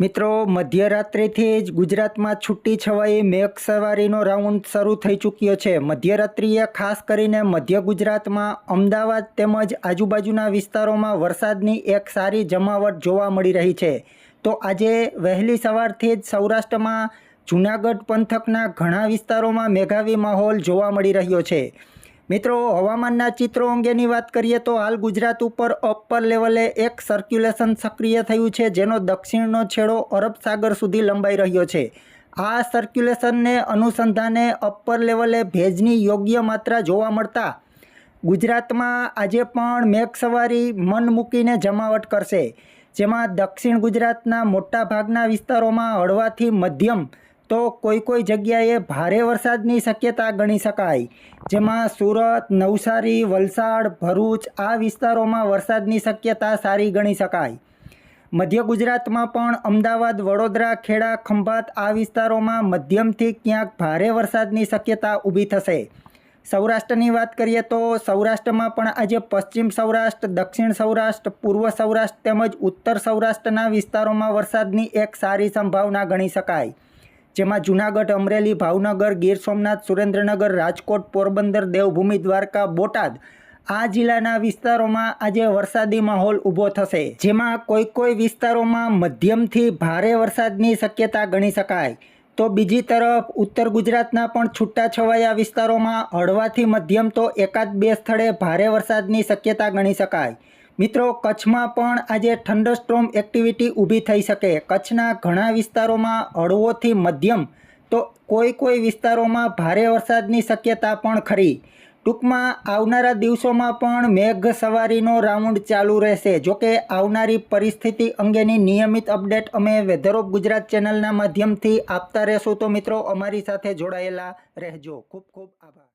મિત્રો, મધ્યરાત્રિથી જ ગુજરાતમાં છૂટી છવાઈ મેઘ સવારીનો રાઉન્ડ શરૂ થઈ ચૂક્યો છે. મધ્યરાત્રિએ ખાસ કરીને મધ્ય ગુજરાતમાં અમદાવાદ તેમજ આજુબાજુના વિસ્તારોમાં વરસાદની એક સારી જમાવટ જોવા મળી રહી છે. તો આજે વહેલી સવારથી જ સૌરાષ્ટ્રમાં જૂનાગઢ પંથકના ઘણા વિસ્તારોમાં મેઘાવી માહોલ જોવા મળી રહ્યો છે. મિત્રો, હવામાનના ચિત્રો અંગેની વાત કરીએ તો હાલ ગુજરાત ઉપર અપર લેવલે એક સર્ક્યુલેશન સક્રિય થયું છે, જેનો દક્ષિણનો છેડો અરબ સાગર સુધી લંબાઈ રહ્યો છે. આ સર્ક્યુલેશનને અનુસંધાને અપર લેવલે ભેજની યોગ્ય માત્રા જોવા મળતા ગુજરાતમાં આજે પણ મેઘસવારી મન મૂકીને જમાવટ કરશે, જેમાં દક્ષિણ ગુજરાતના મોટા ભાગના વિસ્તારોમાં હળવાથી મધ્યમ તો કોઈ કોઈ જગ્યાએ ભારે વરસાદની શક્યતા ગણી શકાય. જેમાં સુરત, નવસારી, વલસાડ, ભરૂચ આ વિસ્તારોમાં વરસાદની શક્યતા સારી ગણી શકાય. મધ્ય ગુજરાતમાં પણ અમદાવાદ, વડોદરા, ખેડા, ખંભાત આ વિસ્તારોમાં મધ્યમથી ક્યાંક ભારે વરસાદની શક્યતા ઊભી થશે. સૌરાષ્ટ્રની વાત કરીએ તો સૌરાષ્ટ્રમાં પણ આજે પશ્ચિમ સૌરાષ્ટ્ર, દક્ષિણ સૌરાષ્ટ્ર, પૂર્વ સૌરાષ્ટ્ર તેમજ ઉત્તર સૌરાષ્ટ્રના વિસ્તારોમાં વરસાદની એક સારી સંભાવના ગણી શકાય. જેમાં જૂનાગઢ, અમરેલી, ભાવનગર, ગીર સોમનાથ, સુરેન્દ્રનગર, રાજકોટ, પોરબંદર, દેવભૂમિ, દ્વારકા, બોટાદ આ જિલ્લાના વિસ્તારોમાં આજે વરસાદી માહોલ ઊભો થશે. જેમાં કોઈ કોઈ વિસ્તારોમાં મધ્યમથી ભારે વરસાદની શક્યતા ગણી શકાય. તો બીજી તરફ ઉત્તર ગુજરાતના પણ છૂટાછવાયા વિસ્તારોમાં હળવાથી મધ્યમ તો એકાદ બે સ્થળે ભારે વરસાદની શક્યતા ગણી શકાય. મિત્રો, કચ્છમાં પણ આજે થંડરસ્ટ્રોમ એક્ટિવિટી ઊભી થઈ શકે. કચ્છના ઘણા વિસ્તારોમાં હળવોથી મધ્યમ તો કોઈ કોઈ વિસ્તારોમાં ભારે વરસાદની શક્યતા પણ ખરી. ટૂંકમાં, આવનારા દિવસોમાં પણ મેઘ સવારીનો રાઉન્ડ ચાલુ રહેશે. જોકે, આવનારી પરિસ્થિતિ અંગેની નિયમિત અપડેટ અમે વેધર ઓફ ગુજરાત ચેનલના માધ્યમથી આપતા રહેશું. તો મિત્રો, અમારી સાથે જોડાયેલા રહેજો. ખૂબ ખૂબ આભાર.